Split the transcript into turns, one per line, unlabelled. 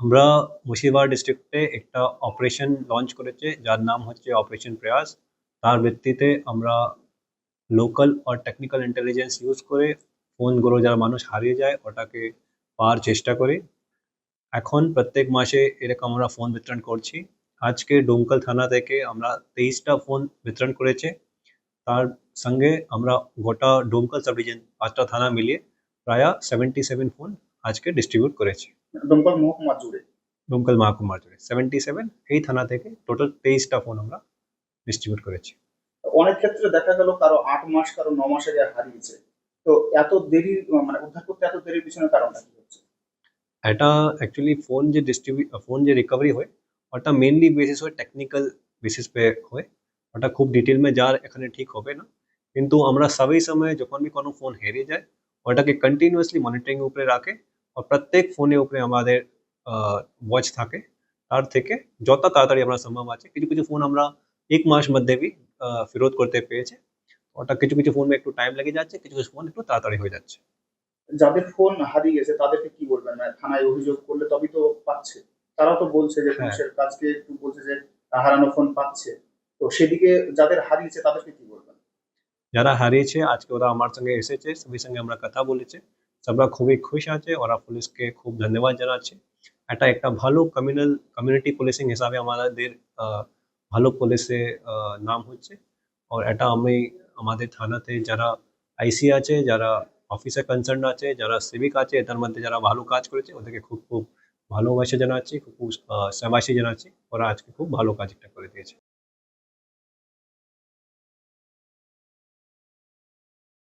আমরা মুর্শিদাবাদ ডিস্ট্রিক্টে একটা অপারেশন লঞ্চ করেছে, যার নাম হচ্ছে অপারেশন প্রয়াস। তার ভিত্তিতে আমরা লোকাল আর টেকনিক্যাল ইন্টেলিজেন্স ইউজ করে ফোনগুলো যারা মানুষ হারিয়ে যায়, ওটাকে পাওয়ার চেষ্টা করি। এখন প্রত্যেক মাসে এরকম আমরা ফোন বিতরণ করছি। আজকে ডোমকল থানা থেকে আমরা তেইশটা ফোন বিতরণ করেছে। তার সঙ্গে আমরা গোটা ডোমকল সাব পাঁচটা থানা মিলিয়ে প্রায় সেভেন্টি সেভেন ফোন আজকে ডিস্ট্রিবিউট করেছি।
দমকল মহকুমা জুড়ে?
ডোমকল মহকুমার জুড়ে। সেভেন্টি সেভেন এই থানা থেকে টোটাল তেইশটা ফোন আমরা ডিস্ট্রিবিউট করেছি।
অনেক ক্ষেত্রে দেখা গেল কারও আট মাস কারও ন মাস হারিয়েছে। তো এত দেরি মানে উদ্ধার করতে এত দেরির পিছনে কারণটা কি হচ্ছে?
এটা অ্যাকচুয়ালি ফোন যে ডিস্ট্রিবিউ ফোন যে রিকভারি হয় ওটা মেনলি বেসিস হয় টেকনিক্যাল বেসিস পে হয়। ওটা খুব ডিটেল মে যার এখানে ঠিক হবে না। কিন্তু আমরা সবই সময় যখন কোনো ফোন হেরে যায় ওটাকে কন্টিনিউয়াসলি মনিটরিং উপরে রাখে। প্রত্যেক ফোনের উপরে আমাদের ওয়াচ থাকে তার থেকে যত তাড়াতাড়ি আমরা সম্ভব আছে কিছু কিছু ফোন আমরা এক মাস মধ্যে বি ফেরত করতে পেরেছে ওটা কিছু কিছু ফোনে একটু টাইম লেগে যাচ্ছে কিছু কিছু ফোন একটু তাড়াতাড়ি হয়ে যাচ্ছে
যাদের ফোন হারিয়ে গেছে তাদেরকে কি বলবেন মানে থানায় অভিযোগ করলে তবেই তো পাচ্ছে তারাও তো বলছে যে
হ্যাঁ।
পুলিশের কাজকে একটু বলছে যে হারানো ফোন পাচ্ছে তো সেদিকে যাদের হারিয়েছে তাদেরকে কি বলবেন
যারা হারিয়েছে আজকে ওরা আমার সঙ্গে এসেছে সবার সঙ্গে আমরা কথা বলেছে সবরা খুবই খুশ আছে ওরা পুলিশকে খুব ধন্যবাদ জানাচ্ছে এটা একটা ভালো কমিউনাল কমিউনিটি পুলিশিং হিসাবে আমাদের ভালো পুলিশে নাম হচ্ছে আর এটা আমি আমাদের থানাতে যারা আইসি আছে যারা অফিসার কনসার্ন আছে যারা সিভিক আছে এটার মধ্যে যারা ভালো কাজ করেছে ওদেরকে খুব খুব ভালোবাসা জানাচ্ছি খুব খুব শাবাশি জানাচ্ছি ওরা আজকে খুব ভালো কাজ একটা করে দিয়েছে